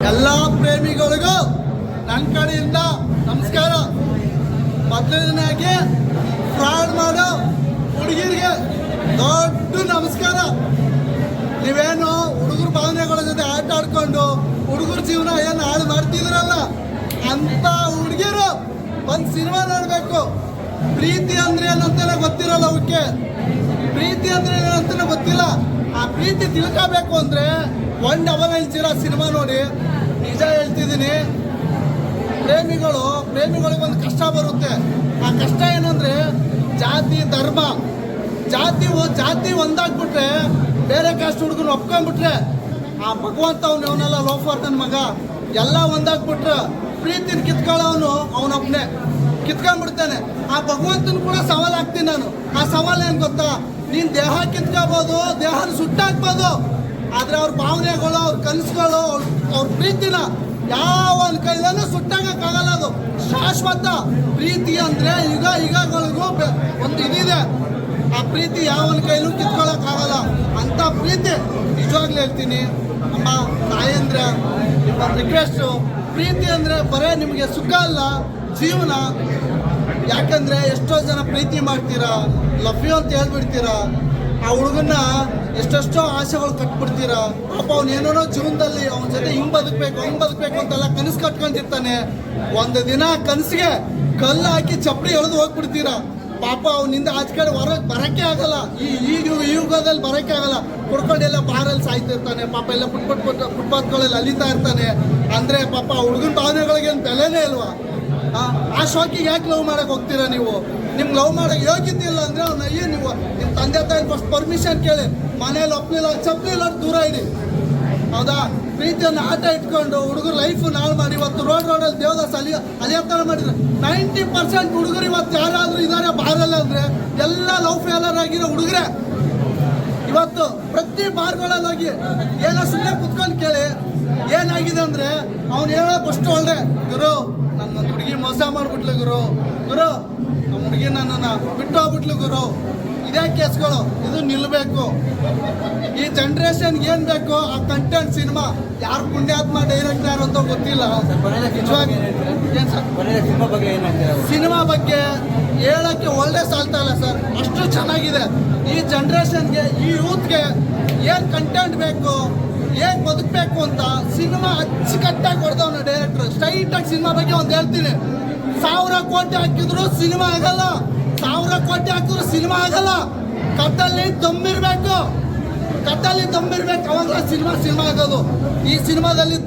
ಎಲ್ಲ ಪ್ರೇಮಿಗಳಿಗೂ ನನ್ನ ಕಡೆಯಿಂದ ನಮಸ್ಕಾರ. ಮೊದಲನೇದಾಗಿ ಫ್ರಾಡ್ ಮಾಡೋ ಹುಡುಗಿರಿಗೆ ದೊಡ್ಡ ನಮಸ್ಕಾರ. ನೀವೇನು ಹುಡುಗರ ಭಾವನೆಗಳ ಜೊತೆ ಆಟ ಆಡ್ಕೊಂಡು ಹುಡುಗರ ಜೀವನ ಏನು ಹಾಳು ಮಾಡ್ತಿದ್ರಲ್ಲ ಅಂತ ಹುಡುಗಿರು ಒಂದು ಸಿನಿಮಾ ನೋಡಬೇಕು. ಪ್ರೀತಿ ಅಂದ್ರೆ ಏನಂತಾನೆ ಗೊತ್ತಿರಲ್ಲ ಅವಕ್ಕೆ ಅಂದ್ರೆ ಗೊತ್ತಿಲ್ಲ. ಆ ಪ್ರೀತಿ ತಿಳ್ಕೋಬೇಕು ಅಂದ್ರೆ ಒನ್ ಡಬಲ್ ಹೇಳ್ತೀರಾ ಸಿನಿಮಾ ನೋಡಿ. ನಿಜ ಹೇಳ್ತಿದ್ದೀನಿ. ಪ್ರೇಮಿಗಳು, ಪ್ರೇಮಿಗಳಿಗೆ ಒಂದು ಕಷ್ಟ ಬರುತ್ತೆ. ಆ ಕಷ್ಟ ಏನಂದ್ರೆ ಜಾತಿ, ಧರ್ಮ. ಜಾತಿ ಜಾತಿ ಒಂದಾಗ್ಬಿಟ್ರೆ ಬೇರೆ ಕಾಸ್ಟ್ ಹುಡುಗನ ಒಪ್ಕೊಂಡ್ಬಿಟ್ರೆ ಆ ಭಗವಂತ ಅವ್ನು ಅವನೆಲ್ಲ ಲೋಫರ್ ನನ್ನ ಮಗ ಎಲ್ಲ ಒಂದಾಗ್ಬಿಟ್ರೆ ಪ್ರೀತಿನ ಕಿತ್ಕೊಳ್ಳೋನು ಅವನೊಬ್ಬನೇ ಕಿತ್ಕೊಂಡ್ಬಿಡ್ತಾನೆ. ಆ ಭಗವಂತನ ಕೂಡ ಸವಾಲ್ ಹಾಕ್ತೀನಿ ನಾನು. ಆ ಸವಾಲ್ ಏನು ಗೊತ್ತಾ? ನೀನು ದೇಹ ಕಿತ್ಕೋಬೋದು, ದೇಹನ ಸುಟ್ಟಾಕ್ಬೋದು, ಆದರೆ ಅವ್ರ ಭಾವನೆಗಳು, ಅವ್ರ ಕನಸುಗಳು, ಅವ್ರ ಪ್ರೀತಿನ ಯಾವ ಕೈಲೂ ಸುಟ್ಟಾಗಕ್ಕಾಗಲ್ಲ ಅದು. ಶಾಶ್ವತ ಪ್ರೀತಿ ಅಂದ್ರೆ ಈಗ ಈಗಗಳಿಗೂ ಒಂದು ಇದಿದೆ. ಆ ಪ್ರೀತಿ ಯಾವನ ಕೈಲೂ ಕಿತ್ಕೊಳ್ಳೋಕ್ಕಾಗಲ್ಲ ಅಂತ ಪ್ರೀತಿ ನಿಜವಾಗ್ಲೂ ಹೇಳ್ತೀನಿ. ನಮ್ಮ ತಾಯಂದ್ರೆ, ನಿಮ್ಮ ರಿಕ್ವೆಸ್ಟು ಪ್ರೀತಿ ಅಂದ್ರೆ ಬರೇ ನಿಮಗೆ ಸುಖ ಅಲ್ಲ. ಜೀವನ ಯಾಕಂದ್ರೆ ಎಷ್ಟೋ ಜನ ಪ್ರೀತಿ ಮಾಡ್ತೀರಾ ಲವ್ ಅಂತ ಹೇಳ್ಬಿಡ್ತೀರಾ, ಆ ಹುಡುಗನ್ನ ಎಷ್ಟೆಷ್ಟೋ ಆಸೆಗಳು ಕಟ್ಬಿಡ್ತೀರಾ, ಪಾಪ ಅವ್ನು ಏನೇನೋ ಜೀವನದಲ್ಲಿ ಅವನ ಜೊತೆ ಹಿಂಗ್ ಬದುಕ್ಬೇಕು ಹಿಂಗ್ ಬದುಕ್ಬೇಕು ಅಂತೆಲ್ಲ ಕನಸು ಕಟ್ಕೊಂಡಿರ್ತಾನೆ. ಒಂದು ದಿನ ಕನಸಿಗೆ ಕಲ್ಲು ಹಾಕಿ ಚಪ್ಪಡಿ ಎಳೆದು ಹೋಗ್ಬಿಡ್ತೀರಾ. ಪಾಪ ಅವನಿಂದ ಆಚ ಕಡೆ ಹೊರ ಬರಕ್ಕೆ ಆಗಲ್ಲ. ಈ ಈಗ ಈ ಯುಗದಲ್ಲಿ ಬರಕ್ಕೆ ಆಗಲ್ಲ. ಕುಡ್ಕೊಂಡೆಲ್ಲ ಬಾರಲ್ಲಿ ಸಾಯ್ತಿರ್ತಾನೆ ಪಾಪ ಎಲ್ಲ ಪುಟ್ ಫುಟ್ಪಾತ್ಗಳಲ್ಲಿ ಅಲಿತಾ ಇರ್ತಾನೆ. ಅಂದ್ರೆ ಪಾಪ ಹುಡುಗನ ಭಾವನೆಗಳಿಗೆ ತಲೆನೇ ಇಲ್ವಾ? ಆ, ಶಾಕಿಗೆ ಯಾಕೆ ಲವ್ ಮಾಡಕ್ ಹೋಗ್ತೀರಾ ನೀವು? ನಿಮ್ಗೆ ಲವ್ ಮಾಡಕ್ ಯೋಗ್ಯತೆ ಇಲ್ಲ ಅಂದ್ರೆ ಅವ್ನ ಅಯ್ಯೋ ನೀವು ನಿಮ್ಮ ತಂದೆ ತಾಯಿ ಫಸ್ಟ್ ಪರ್ಮಿಷನ್ ಕೇಳಿ ಮನೇಲಿ ಒಪ್ಲಿಲ್ಲ ಚಪ್ಪಲಿಲ್ಲ ದೂರ ಇಡಿ ಹೌದಾ? ಪ್ರೀತಿಯನ್ನು ಆಟ ಇಟ್ಕೊಂಡು ಹುಡುಗರು ಲೈಫ್ ನಾಳೆ ಮಾಡಿ ಇವತ್ತು ರೋಡ್ ರೋಡಲ್ಲಿ ದೇವದಾಸ್ ಅಲಿಯ ಅದೇ ಥರ ಮಾಡಿದ್ರೆ. ನೈಂಟಿ ಪರ್ಸೆಂಟ್ ಹುಡುಗರು ಇವತ್ತು ಯಾರಾದರೂ ಇದ್ದಾರೆ ಬಾರಲ್ಲಿ ಅಂದ್ರೆ ಎಲ್ಲ ಲವ್ ಫೇಲರ್ ಆಗಿರೋ ಹುಡುಗರೇ. ಇವತ್ತು ಪ್ರತಿ ಬಾರ್ಗಳಲ್ಲಿ ಹೋಗಿ ಏನೋ ಸುಮ್ಮನೆ ಕುತ್ಕೊಂಡು ಕೇಳಿ ಏನಾಗಿದೆ ಅಂದ್ರೆ ಅವ್ನು ಹೇಳೋ ಫಸ್ಟ್ ಒಳ್ಳೆ. ಗುರು ನನ್ನ ಹುಡುಗಿ ಮೋಸ ಮಾಡ್ಬಿಟ್ಲು ಗುರು. ಗುರು ನಮ್ಮ ಹುಡುಗಿ ನನ್ನನ್ನು ಬಿಟ್ಟು ಹೋಗ್ಬಿಟ್ಲು ಗುರು. ಇದೇ ಕೇಸ್ಗಳು ಇದು ನಿಲ್ಲಬೇಕು ಈ ಜನ್ರೇಷನ್ಗೆ ಏನ್ ಬೇಕು? ಆ ಕಂಟೆಂಟ್ ಸಿನಿಮಾ ಯಾರು ಪುಣ್ಯಾತ್ಮ ಡೈರೆಕ್ಟರ್ ಅಂತ ಗೊತ್ತಿಲ್ಲ. ನಿಜವಾಗಿ ಸಿನಿಮಾ ಬಗ್ಗೆ ಹೇಳಕ್ಕೆ ಒಳ್ಳೆ ಸಾಲ್ತಾ ಇಲ್ಲ ಸರ್. ಅಷ್ಟು ಚೆನ್ನಾಗಿದೆ. ಈ ಜನ್ರೇಷನ್ಗೆ ಈ ಯೂತ್ಗೆ ಏನು ಕಂಟೆಂಟ್ ಬೇಕು? ಹೇಗೆ ಬದುಕಬೇಕು ಅಂತ ಸಿನಿಮಾ ಅಚ್ಚುಕಟ್ಟಾಗಿ ಹೊಡೆದವನು ಡೈರೆಕ್ಟರ್ ಸ್ಟ್ರೈಟಾಗಿ ಸಿನಿಮಾ ಬಗ್ಗೆ ಒಂದು ಹೇಳ್ತೀನಿ. ಸಾವಿರ ಕೋಟಿ ಹಾಕಿದ್ರು ಸಿನಿಮಾ ಆಗಲ್ಲ. ಸಾವಿರ ಕೋಟಿ ಹಾಕಿದ್ರು ಸಿನಿಮಾ ಆಗಲ್ಲ. ಕಟ್ಟಲ್ಲಿ ದಮ್ಮಿರ್ಬೇಕು. ಕಟ್ಟಲ್ಲಿ ದಮ್ಮಿರ್ಬೇಕು. ಅವಾಗ ಸಿನಿಮಾ ಸಿನಿಮಾ ಆಗೋದು. ಈ ಸಿನಿಮಾದಲ್ಲಿ